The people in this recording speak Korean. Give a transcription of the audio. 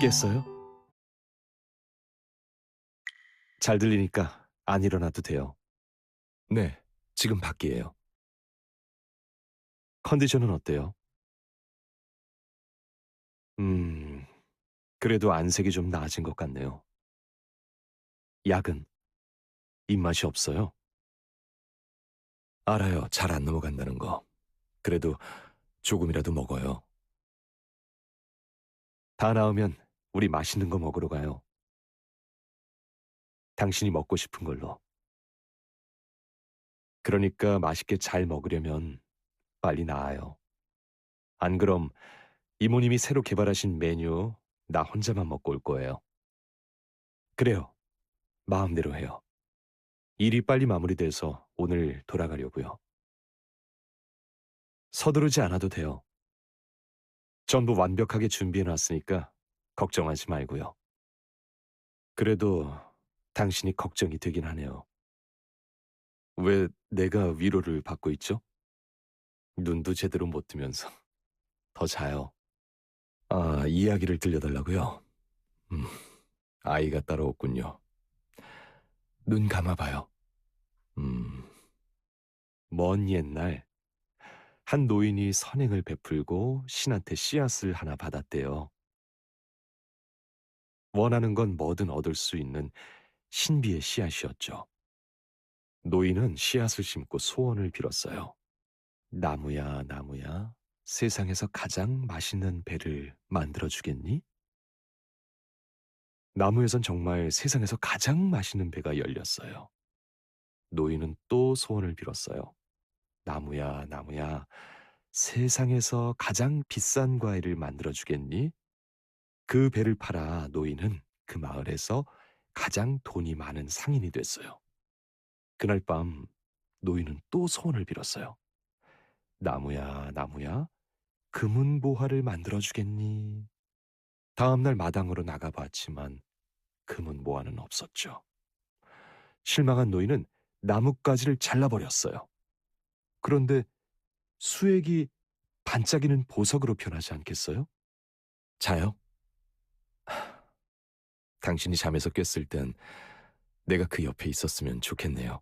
깼어요? 잘 들리니까 안 일어나도 돼요. 네, 지금 밖이에요. 컨디션은 어때요? 음, 그래도 안색이 좀 나아진 것 같네요. 약은 입맛이 없어요? 알아요. 잘 안 넘어간다는 거. 그래도 조금이라도 먹어요. 다 나으면 우리 맛있는 거 먹으러 가요. 당신이 먹고 싶은 걸로. 그러니까 맛있게 잘 먹으려면 빨리 나아요. 안 그럼 이모님이 새로 개발하신 메뉴 나 혼자만 먹고 올 거예요. 그래요. 마음대로 해요. 일이 빨리 마무리돼서 오늘 돌아가려고요. 서두르지 않아도 돼요. 전부 완벽하게 준비해 놨으니까 걱정하지 말고요. 그래도 당신이 걱정이 되긴 하네요. 왜 내가 위로를 받고 있죠? 눈도 제대로 못 뜨면서 더 자요. 아, 이야기를 들려달라고요? 음, 아이가 따로 없군요. 눈 감아봐요. 음, 먼 옛날 한 노인이 선행을 베풀고 신한테 씨앗을 하나 받았대요. 원하는 건 뭐든 얻을 수 있는 신비의 씨앗이었죠. 노인은 씨앗을 심고 소원을 빌었어요. 나무야, 나무야, 세상에서 가장 맛있는 배를 만들어 주겠니? 나무에선 정말 세상에서 가장 맛있는 배가 열렸어요. 노인은 또 소원을 빌었어요. 나무야, 나무야, 세상에서 가장 비싼 과일을 만들어 주겠니? 그 배를 팔아 노인은 그 마을에서 가장 돈이 많은 상인이 됐어요. 그날 밤 노인은 또 소원을 빌었어요. 나무야, 나무야, 금은 보화를 만들어 주겠니? 다음 날 마당으로 나가 봤지만 금은 보화는 없었죠. 실망한 노인은 나뭇가지를 잘라버렸어요. 그런데 수액이 반짝이는 보석으로 변하지 않겠어요? 자요? 하, 당신이 잠에서 깼을 땐 내가 그 옆에 있었으면 좋겠네요.